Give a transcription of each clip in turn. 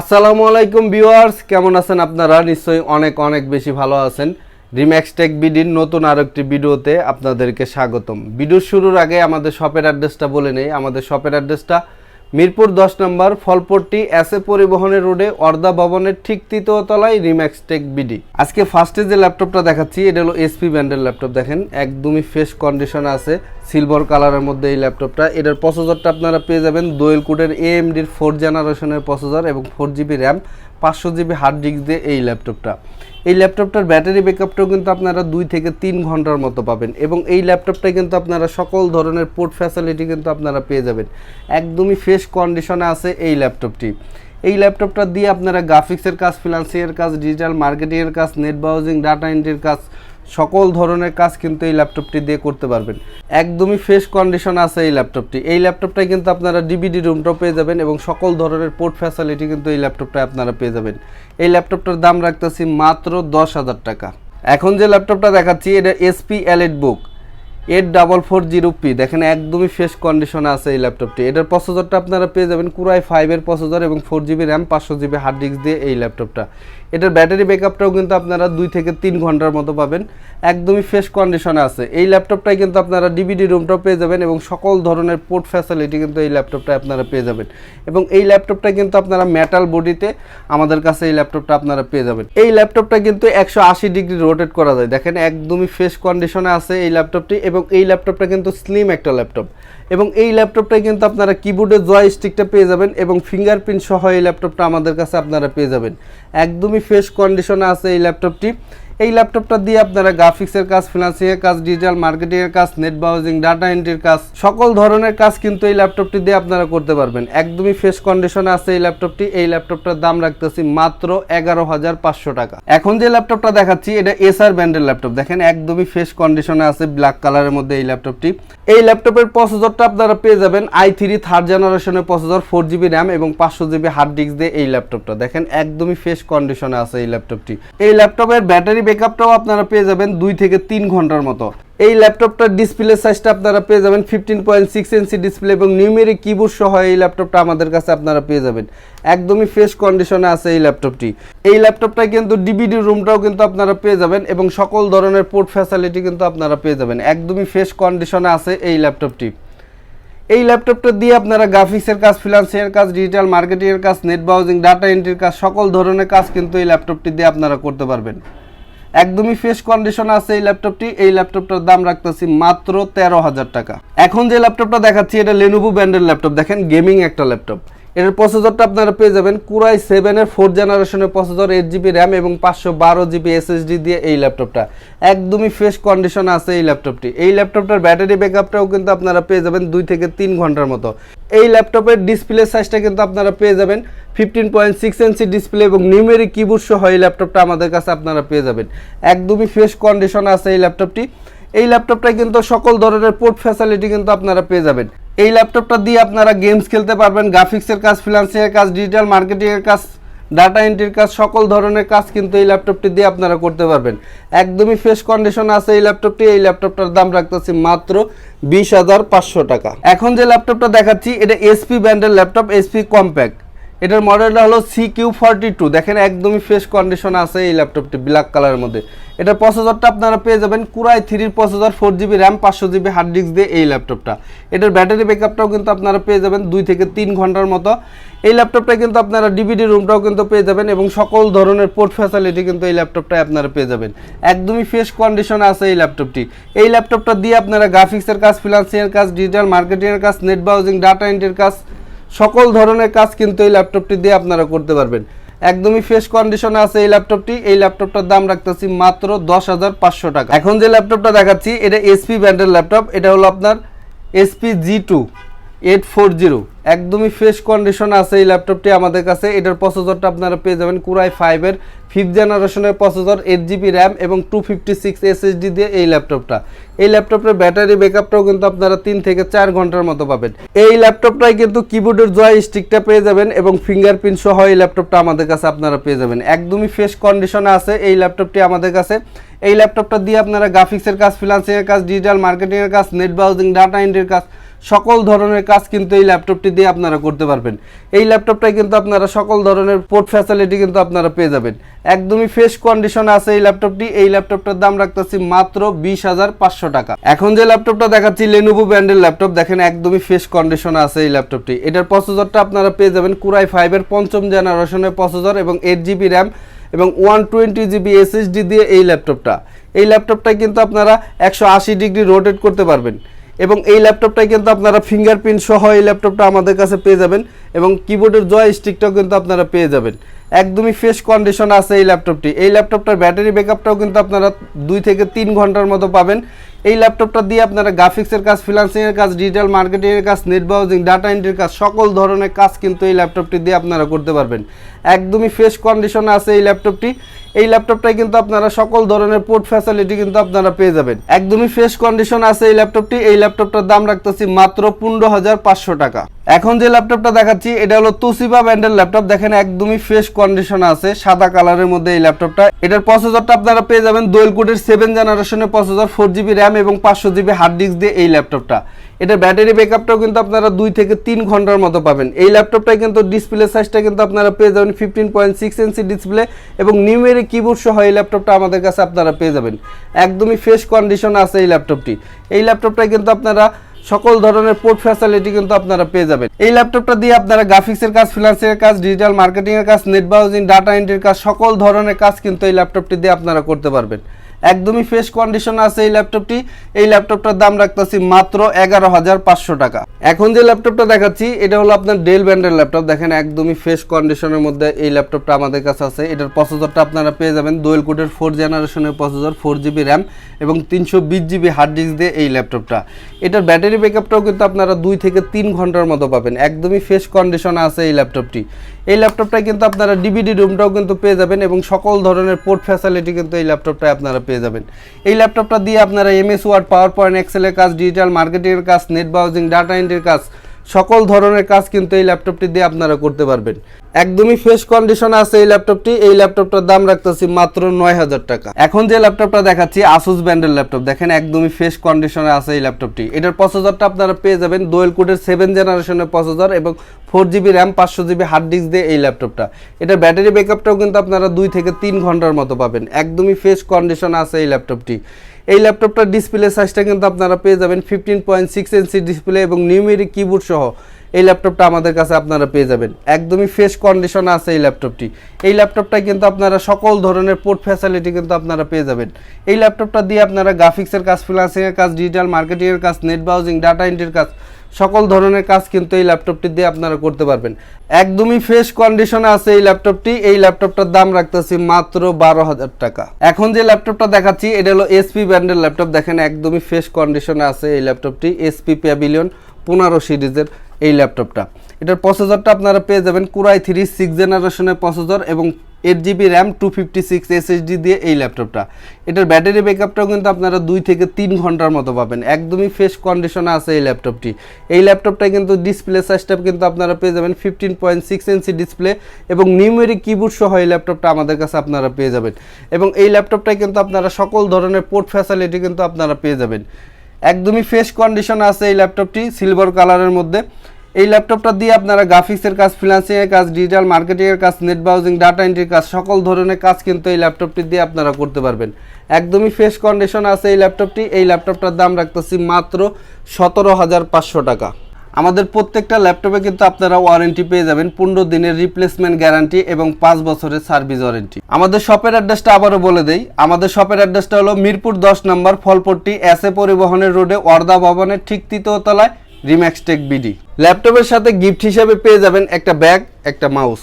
আসসালামু আলাইকুম ভিউয়ার্স, কেমন আছেন আপনারা? নিশ্চয়ই অনেক অনেক বেশি ভালো আছেন। রিম্যাক্স টেক বিডির নতুন আর একটি ভিডিওতে আপনাদেরকে স্বাগতম। ভিডিও শুরুর আগে আমাদের শপের অ্যাড্রেসটা বলে নেই। আমাদের শপের অ্যাড্রেসটা মিরপুর দশ নম্বর ফলপট্টি এস এ পরিবহনের রোডে অর্ধা ভবনের ঠিক তৃতীয় তলায় রিম্যাক্স টেক বিডি। আজকে ফার্স্টে যে ল্যাপটপটা দেখাচ্ছি, এটা হলো এসপি ব্র্যান্ডের ল্যাপটপ। দেখেন, একদমই ফ্রেশ কন্ডিশনে আছে সিলভার কালারের মধ্যে এই ল্যাপটপটা। এটার প্রসেসরটা আপনারা পেয়ে যাবেন দোয়েল কোডের এএমডির ফোর জেনারেশনের প্রসেসর এবং ফোর জিবি র্যাম পাঁচশো জিবি হার্ড ডিস্ক দিয়ে এই ল্যাপটপটা এই ল্যাপটপটার ব্যাটারি ব্যাকআপটাও কিন্তু আপনারা দুই থেকে তিন ঘণ্টার মতো পাবেন এবং এই ল্যাপটপটায় কিন্তু আপনারা সকল ধরনের পোর্ট ফ্যাসিলিটি কিন্তু আপনারা পেয়ে যাবেন। একদমই ফ্রেশ কন্ডিশনে আছে এই ল্যাপটপটি এই ল্যাপটপটা দিয়ে আপনারা গ্রাফিক্সের কাজ ফিনান্সিয়ার কাজ ডিজিটাল মার্কেটিংয়ের কাজ নেট ব্রাউজিং ডাটা এন্ট্রির কাজ সকল ধরনের কাজ কিন্তু এই ল্যাপটপটি দিয়ে করতে পারবেন। একদমই ফ্রেশ কন্ডিশন আছে এই ল্যাপটপটি। এই ল্যাপটপটাই কিন্তু আপনারা ডিবিডি রুমটাও পেয়ে যাবেন এবং সকল ধরনের পোর্ট ফ্যাসিলিটি কিন্তু এই ল্যাপটপটায় আপনারা পেয়ে যাবেন। এই ল্যাপটপটার দাম রাখতেছি মাত্র দশ হাজার টাকা। এখন যে ল্যাপটপটা দেখাচ্ছি, এটা HP elite book eight double four zero P দেখেন একদমই ফ্রেশ কন্ডিশনে আছে এই ল্যাপটপটি এটার প্রসেসরটা আপনারা পেয়ে যাবেন কুরাই ফাইভের প্রসেসর এবং ফোর জিবি র্যাম পাঁচশো জিবি হার্ড ডিস্ক দিয়ে এই ল্যাপটপটা এটার ব্যাটারি ব্যাকআপটাও কিন্তু আপনারা দুই থেকে তিন ঘণ্টার মতো পাবেন। একদমই ফ্রেশ কন্ডিশনে আছে। এই ল্যাপটপটাই কিন্তু আপনারা ডিভিডি রুমটাও পেয়ে যাবেন এবং সকল ধরনের পোর্ট ফ্যাসিলিটি কিন্তু এই ল্যাপটপটা আপনারা পেয়ে যাবেন। এবং এই ল্যাপটপটা কিন্তু আপনারা মেটাল বডিতে আমাদের কাছে এই ল্যাপটপটা আপনারা পেয়ে যাবেন। এই ল্যাপটপটা কিন্তু একশো আশি ডিগ্রি রোটেট করা যায়। দেখেন একদমই ফ্রেশ কন্ডিশনে আছে এই ল্যাপটপটি এবং এই ল্যাপটপটা কিন্তু স্লিম একটা ল্যাপটপ। এবং এই ল্যাপটপটাই কিন্তু আপনারা কিবোর্ডের জয় স্টিকটা পেয়ে যাবেন এবং ফিঙ্গারপ্রিন্ট সহ এই ল্যাপটপটা আমাদের কাছে আপনারা পেয়ে যাবেন। একদমই ফ্রেশ কন্ডিশনে আছে এই ল্যাপটপটি। এই ল্যাপটপটা দিয়ে আপনারা গ্রাফিক্সের কাজ ফিনান্সিয়াল কাজ ডিজিটাল মার্কেটিংয়ের কাজ নেট ব্রাউজিং ডাটা এন্ট্রির কাজ, সকল ধরনের কাজ কিন্তু এই ল্যাপটপটি দিয়ে আপনারা করতে পারবেন। একদমই ফ্রেশ কন্ডিশনে আছে এই ল্যাপটপটি এই ল্যাপটপটার দাম রাখতেছি মাত্র এগারো হাজার পাঁচশো টাকা। এখন যে ল্যাপটপটা দেখাচ্ছি, এটা এসআর ব্র্যান্ডের ল্যাপটপ দেখেন, একদমই ফ্রেশ কন্ডিশনে আছে ব্ল্যাক কালারের মধ্যে এই ল্যাপটপটি এই ল্যাপটপের প্রসেসরটা আপনারা পেয়ে যাবেন আই থ্রি থার্ড জেনারেশনের প্রসেসর ফোর জিবি র্যাম এবং পাঁচশো জিবি হার্ড ডিস্ক দিয়ে এই ল্যাপটপটা দেখেন, একদমই ফ্রেশ কন্ডিশনে আছে এই ল্যাপটপটি এই ল্যাপটপের ব্যাটারি ব্যাকআপটাও আপনারা পেয়ে যাবেন দুই থেকে তিন ঘণ্টার মতো। এই ল্যাপটপটার ডিসপ্লে সাইজটা আপনারা পেয়ে যাবেন fifteen point six inch display এবং নিউমেরিক কিবোর্ড সহ এই ল্যাপটপটা আমাদের কাছে আপনারা পেয়ে যাবেন। একদমই ফ্রেশ কন্ডিশনে আছে এই ল্যাপটপটি। এই ল্যাপটপটায় কিন্তু ডিবিডি রুমটাও কিন্তু আপনারা পেয়ে যাবেন এবং সকল ধরনের পোর্ট ফ্যাসিলিটি কিন্তু আপনারা পেয়ে যাবেন। একদমই ফ্রেশ কন্ডিশনে আছে এই ল্যাপটপটি। এই ল্যাপটপটা দিয়ে আপনারা গ্রাফিক্সের কাজ ফিনান্সিয়াল কাজ ডিজিটাল মার্কেটিংয়ের কাজ নেট ব্রাউজিং ডাটা এন্ট্রির কাজ, সকল ধরনের কাজ কিন্তু এই ল্যাপটপটি দিয়ে আপনারা করতে পারবেন। একদমই ফ্রেশ কন্ডিশন আছে এই ল্যাপটপটি এই ল্যাপটপটার দাম রাখতেছি মাত্র তেরো হাজার টাকা। এখন যে ল্যাপটপটা দেখাচ্ছি, এটা লেনোভো ব্র্যান্ডের ল্যাপটপ দেখেন গেমিং একটা ল্যাপটপ এটার প্রসেসরটা আপনারা পেয়ে যাবেন কুরাই সেভেনের ফোর জেনারেশনের প্রসেসর এইট জিবি র্যাম এবং পাঁচশো বারো জিবি এসএসডি দিয়ে এই ল্যাপটপটা একদমই ফ্রেশ কন্ডিশন আছে এই ল্যাপটপটি এই ল্যাপটপটার ব্যাটারি ব্যাকআপটাও কিন্তু আপনারা পেয়ে যাবেন দুই থেকে তিন ঘণ্টার মতো। এই ল্যাপটপের ডিসপ্লে সাইজটা কিন্তু আপনারা পেয়ে যাবেন fifteen point six inch display এবং নিউমেরিক কিবোর্ড সহ এই ল্যাপটপটা আমাদের কাছে আপনারা পেয়ে যাবেন। একদমই ফ্রেশ কন্ডিশন আছে এই ল্যাপটপটি এই ল্যাপটপটায় কিন্তু সকল ধরনের পোর্ট ফ্যাসিলিটি কিন্তু আপনারা পেয়ে যাবেন। এই ল্যাপটপটা দিয়ে আপনারা গেমস খেলতে পারবেন গ্রাফিক্সের কাজ ফিনান্সিয়াল কাজ ডিজিটাল মার্কেটিংয়ের কাজ ডাটা এন্ট্রির কাজ, সকল ধরনের কাজ কিন্তু এই ল্যাপটপটি দিয়ে আপনারা করতে পারবেন। একদমই ফ্রেশ কন্ডিশন আছে এই ল্যাপটপটি এই ল্যাপটপটার দাম রাখতেছি মাত্র বিশ হাজার পাঁচশো টাকা। এখন যে ল্যাপটপটা দেখাচ্ছি, এটা এসপি ব্র্যান্ডের ল্যাপটপ এসপি কম্প্যাক্ট এটার মডেলটা হলো সি কিউ ফর্টি টু দেখেন একদমই ফ্রেশ কন্ডিশন আছে এই ল্যাপটপটি ব্ল্যাক কালারের মধ্যে। এটার প্রসেসরটা আপনারা পেয়ে যাবেন কুরাই থ্রির প্রসেসর ফোর জিবি র্যাম পাঁচশো জিবি হার্ড ডিস্ক দিয়ে এই ল্যাপটপটা এটার ব্যাটারি ব্যাকআপটাও কিন্তু আপনারা পেয়ে যাবেন দুই থেকে তিন ঘণ্টার মতো। এই ল্যাপটপটা কিন্তু আপনারা ডিভিডি রুমটাও কিন্তু পেয়ে যাবেন এবং সকল ধরনের পোর্ট ফ্যাসিলিটি কিন্তু এই ল্যাপটপটায় আপনারা পেয়ে যাবেন। একদমই ফ্রেশ কন্ডিশনে আছে এই ল্যাপটপটি এই ল্যাপটপটা দিয়ে আপনারা গ্রাফিক্সের কাজ ফিনান্সিয়াল কাজ ডিজিটাল মার্কেটিংয়ের কাজ নেট ব্রাউজিং ডাটা এন্ট্রির কাজ সকল ধরনের কাজ কিন্তু এই ল্যাপটপটি দিয়ে আপনারা করতে পারবেন। একদমই ফ্রেশ কন্ডিশনে আছে এই ল্যাপটপটি। এই ল্যাপটপটার দাম রাখতেছি মাত্র দশ হাজার পাঁচশো টাকা। এখন যে ল্যাপটপটা দেখাচ্ছি, এটা এসপি ব্র্যান্ডের ল্যাপটপ। এটা হলো আপনার HP G two eight four zero একদমই ফ্রেশ কন্ডিশন আছে এই ল্যাপটপটি আমাদের কাছে। এটার প্রসেসরটা আপনারা পেয়ে যাবেন কুরাই ফাইভের ফিফথ জেনারেশনের প্রসেসর এইট জিবি র্যাম এবং টু ফিফটি সিক্স এসএসডি দিয়ে এই ল্যাপটপটা এই ল্যাপটপের ব্যাটারি ব্যাকআপটাও কিন্তু আপনারা তিন থেকে চার ঘণ্টার মতো পাবেন। এই ল্যাপটপটাই কিন্তু কিবোর্ডের জয় স্টিকটা পেয়ে যাবেন এবং ফিঙ্গারপ্রিন্ট সহ এই ল্যাপটপটা আমাদের কাছে আপনারা পেয়ে যাবেন। একদমই ফ্রেশ কন্ডিশনে আছে এই ল্যাপটপটি আমাদের কাছে। এই ল্যাপটপটা দিয়ে আপনারা গ্রাফিক্সের কাজ ফিনান্সিয়াল কাজ ডিজিটাল মার্কেটিংয়ের কাজ নেট ব্রাউজিং ডাটা এন্ট্রির কাজ সকল ধরনের কাজ কিন্তু এই ল্যাপটপটি দিয়ে আপনারা করতে পারবেন। এই ল্যাপটপটাই কিন্তু আপনারা সকল ধরনের পোর্ট ফ্যাসিলিটি কিন্তু আপনারা পেয়ে যাবেন। একদমই ফ্রেশ কন্ডিশনে আছে এই ল্যাপটপটি। এই ল্যাপটপটার দাম রাখতেছি মাত্র বিশ হাজার পাঁচশো টাকা। এখন যে ল্যাপটপটা দেখাচ্ছি লেনোভো ব্র্যান্ডের ল্যাপটপ দেখেন একদমই ফ্রেশ কন্ডিশনে আছে এই ল্যাপটপটি। এটার প্রসেসরটা আপনারা পেয়ে যাবেন কুরাই ফাইভের পঞ্চম জেনারেশনের প্রসেসর এবং এইট জিবি র্যাম এবং ওয়ান টোয়েন্টি জিবি এসএসডি দিয়ে এই ল্যাপটপটা। এই ল্যাপটপটাই কিন্তু আপনারা একশো আশি ডিগ্রি রোটেট করতে পারবেন। এবং এই ল্যাপটপটাই কিন্তু আপনারা ফিঙ্গারপ্রিন্ট সহ এই ল্যাপটপটা আমাদের কাছে পেয়ে যাবেন এবং কিবোর্ডের জয় স্টিকটাও কিন্তু আপনারা পেয়ে যাবেন। একদমই ফ্রেশ কন্ডিশন আছে এই ল্যাপটপটি এই ল্যাপটপটার ব্যাটারি ব্যাকআপটাও কিন্তু আপনারা দুই থেকে তিন ঘণ্টার মতো পাবেন। এই ল্যাপটপটা দিয়ে আপনারা গ্রাফিক্সের কাজ ফ্রিলান্সিংয়ের কাজ ডিজিটাল মার্কেটিংয়ের কাজ নেট ব্রাউজিং ডাটা এন্ট্রির কাজ, সকল ধরনের কাজ কিন্তু এই ল্যাপটপটি দিয়ে আপনারা করতে পারবেন। একদমই ফ্রেশ কন্ডিশনে আছে এই ল্যাপটপটি এই ল্যাপটপটাই কিন্তু আপনারা সকল ধরনের পোর্ট ফ্যাসিলিটি কিন্তু আপনারা পেয়ে যাবেন। একদমই ফ্রেশ কন্ডিশন আছে এই ল্যাপটপটি এই ল্যাপটপটার দাম রাখতেছি মাত্র পনেরো হাজার পাঁচশো টাকা। এখন যে ল্যাপটপটা দেখাচ্ছি, এটা হলো তুসিবা ব্র্যান্ডের ল্যাপটপ দেখেন একদমই ফ্রেশ কন্ডিশন আছে, সাদা কালারের মধ্যে এই ল্যাপটপটা এটার প্রসেসরটা আপনারা পেয়ে যাবেন দোয়েল কোডের সেভেন জেনারেশনের প্রসেসর ফোর জিবি র্যাম এবং পাঁচশো জিবি হার্ড ডিস্ক দিয়ে এই ল্যাপটপটা এটার ব্যাটারি ব্যাকআপটাও কিন্তু আপনারা দুই থেকে তিন ঘণ্টার মতো পাবেন। এই ল্যাপটপটায় কিন্তু ডিসপ্লে সাইজটা কিন্তু আপনারা পেয়ে যাবেন fifteen point six inch display এবং নিউমেরিক কিবোর্ড সহ এই ল্যাপটপটা আমাদের কাছে আপনারা পেয়ে যাবেন। একদমই ফ্রেশ কন্ডিশন আছে এই ল্যাপটপটি এই ল্যাপটপটায় কিন্তু আপনারা সকল ধরনের পোর্ট ফ্যাসিলিটি কিন্তু আপনারা পেয়ে যাবেন। এই ল্যাপটপটা দিয়ে আপনারা গ্রাফিক্সের কাজ ফ্রিল্যান্সের কাজ ডিজিটাল মার্কেটিং এর কাজ নেট ব্রাউজিং ডাটা এন্ট্রির কাজ, সকল ধরনের কাজ কিন্তু এই ল্যাপটপটি দিয়ে আপনারা করতে পারবেন। একদমই ফ্রেশ কন্ডিশন আছে এই ল্যাপটপটি এই ল্যাপটপটার দাম রাখতেছি মাত্র এগারো হাজার পাঁচশো টাকা। এখন যে ল্যাপটপটা দেখাচ্ছি, এটা হলো আপনার ডেল ব্র্যান্ডের ল্যাপটপ দেখেন, একদমই ফ্রেশ কন্ডিশনের মধ্যে এই ল্যাপটপটা আমাদের কাছে আছে। এটার প্রসেসরটা আপনারা পেয়ে যাবেন দোয়েল কোডের ফোর জেনারেশনের প্রসেসর ফোর জিবি র্যাম এবং তিনশো বিশ জিবি হার্ড ডিস্ক দিয়ে এই ল্যাপটপটা এটার ব্যাটারি ব্যাকআপটাও কিন্তু আপনারা দুই থেকে তিন ঘণ্টার মতো পাবেন। একদমই ফ্রেশ কন্ডিশনে আছে এই ল্যাপটপটি এই ল্যাপটপটায় কিন্তু আপনারা ডিভিডি রুমটাও কিন্তু পেয়ে যাবেন এবং সকল ধরনের পোর্ট ফ্যাসিলিটি কিন্তু এই ল্যাপটপটায় আপনারা পেয়ে যাবেন। এই ল্যাপটপটা দিয়ে আপনারা এমএস ওয়ার্ড পাওয়ার পয়েন্ট এক্সেলের কাজ ডিজিটাল মার্কেটিংয়ের কাজ নেট ব্রাউজিং ডাটা কাজ সকল ধরনের কাজ কিন্তু এই ল্যাপটপটি দিয়ে আপনারা করতে পারবেন। একদমই ফ্রেশ কন্ডিশনে আছে এই ল্যাপটপটি এই ল্যাপটপটার দাম রাখতেছি মাত্র নয় হাজার টাকা। এখন যে ল্যাপটপটা দেখাচ্ছি আসুস ব্র্যান্ডের ল্যাপটপ দেখেন একদমই ফ্রেশ কন্ডিশনে আছে এই ল্যাপটপটি এটার প্রসেসরটা আপনারা পেয়ে যাবেন দোয়েল কোডের সেভেন জেনারেশনের প্রসেসর এবং ফোর জিবি র্যাম পাঁচশো জিবি হার্ড ডিস্ক দিয়ে এই ল্যাপটপটা এটার ব্যাটারি ব্যাকআপটাও কিন্তু আপনারা দুই থেকে তিন ঘণ্টার মতো পাবেন। একদমই ফ্রেশ কন্ডিশনে আছে এই ল্যাপটপটি এই ল্যাপটপটার ডিসপ্লে সাইজটা কিন্তু আপনারা পেয়ে যাবেন fifteen point six inch display এবং নিউমেরিক কিবোর্ড সহ। এই ল্যাপটপটা আমাদের কাছে আপনারা পেয়ে যাবেন। একদমই ফ্রেশ কন্ডিশনে আছে এই ল্যাপটপটি এই ল্যাপটপটায় কিন্তু আপনারা সকল ধরনের পোর্ট ফ্যাসিলিটি কিন্তু আপনারা পেয়ে যাবেন। এই ল্যাপটপটা দিয়ে আপনারা গ্রাফিক্সের কাজ ফ্রিলান্সিংয়ের কাজ ডিজিটাল মার্কেটিংয়ের কাজ নেট ব্রাউজিং ডাটা এন্ট্রির কাজ, সকল ধরনের কাজ কিন্তু এই ল্যাপটপটি দিয়ে আপনারা করতে পারবেন। একদমই ফ্রেশ কন্ডিশনে আছে এই ল্যাপটপটি এই ল্যাপটপটার দাম রাখতেছি মাত্র বারো হাজার টাকা। এখন যে ল্যাপটপটা দেখাচ্ছি, এটা হলো এসপি ব্র্যান্ডের ল্যাপটপ দেখেন, একদমই ফ্রেশ কন্ডিশনে আছে এই ল্যাপটপটি এসপি প্যাভিলিয়ন পনেরো সিরিজের এই ল্যাপটপটা। এটার প্রসেসরটা আপনারা পেয়ে যাবেন কুরাই থ্রি সিক্স জেনারেশনের প্রসেসর এবং eight GB RAM two fifty six SSD দিয়ে এই ল্যাপটপটা। এটার ব্যাটারি ব্যাকআপটাও কিন্তু আপনারা দুই থেকে তিন ঘণ্টার মতো পাবেন। একদমই ফ্রেশ কন্ডিশনে আছে এই ল্যাপটপটি। এই ল্যাপটপটা কিন্তু ডিসপ্লে সাইজটা কিন্তু আপনারা পেয়ে যাবেন fifteen point six inch display এবং নিউমেরিক কিবোর্ড সহ এই ল্যাপটপটা আমাদের কাছে আপনারা পেয়ে যাবেন। এবং এই ল্যাপটপটায় কিন্তু আপনারা সকল ধরনের পোর্ট ফ্যাসিলিটি কিন্তু আপনারা পেয়ে যাবেন। একদমই ফ্রেশ কন্ডিশন আছে এই ল্যাপটপটি সিলভার কালারের মধ্যে। এই ল্যাপটপটা দিয়ে আপনারা গ্রাফিক্সের কাজ ফ্রিলান্সিংয়ের কাজ ডিজিটাল মার্কেটিংয়ের কাজ নেট ব্রাউজিং ডাটা এন্ট্রির কাজ, সকল ধরনের কাজ কিন্তু এই ল্যাপটপটি দিয়ে আপনারা করতে পারবেন। একদমই ফ্রেশ কন্ডিশন আছে এই ল্যাপটপটি এই ল্যাপটপটার দাম রাখতেছি মাত্র সতেরো হাজার পাঁচশো টাকা। আমাদের প্রত্যেকটা ল্যাপটপে কিন্তু আপনারা ওয়ারেন্টি পেয়ে যাবেন পনেরো দিনের রিপ্লেসমেন্ট গ্যারান্টি এবং পাঁচ বছরের সার্ভিস ওয়ারেন্টি আমাদের শপের অ্যাড্রেসটা আবারও বলে দেই। আমাদের শপের অ্যাড্রেসটা হলো মিরপুর দশ নম্বর, ফলপট্টি এস এ পরিবহনের রোডে ওয়ার্দা ভবনের ঠিক তৃতীয় তলায় রিম্যাক্স টেক বিডি ল্যাপটপের সাথে গিফট হিসেবে পেয়ে যাবেন একটা ব্যাগ একটা মাউস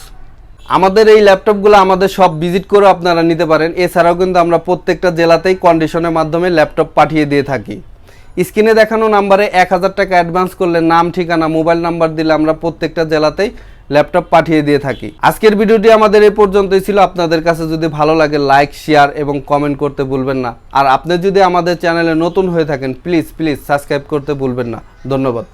আমাদের এই ল্যাপটপগুলো আমাদের সব ভিজিট করে আপনারা নিতে পারেন। এছাড়াও কিন্তু আমরা প্রত্যেকটা জেলাতেই কন্ডিশনের মাধ্যমে ল্যাপটপ পাঠিয়ে দিয়ে থাকি। স্ক্রিনে দেখানো নাম্বারে এক হাজার টাকা অ্যাডভান্স করলে নাম, ঠিকানা, মোবাইল নাম্বার দিলে আমরা প্রত্যেকটা জেলাতেই ল্যাপটপ পাঠিয়ে দিয়ে থাকি। আজকের ভিডিওটি আমাদের এই পর্যন্তই ছিল। আপনাদের কাছে যদি ভালো লাগে, লাইক, শেয়ার এবং কমেন্ট করতে ভুলবেন না। আর আপনি যদি আমাদের চ্যানেলে নতুন হয়ে থাকেন, প্লিজ প্লিজ সাবস্ক্রাইব করতে ভুলবেন না। ধন্যবাদ।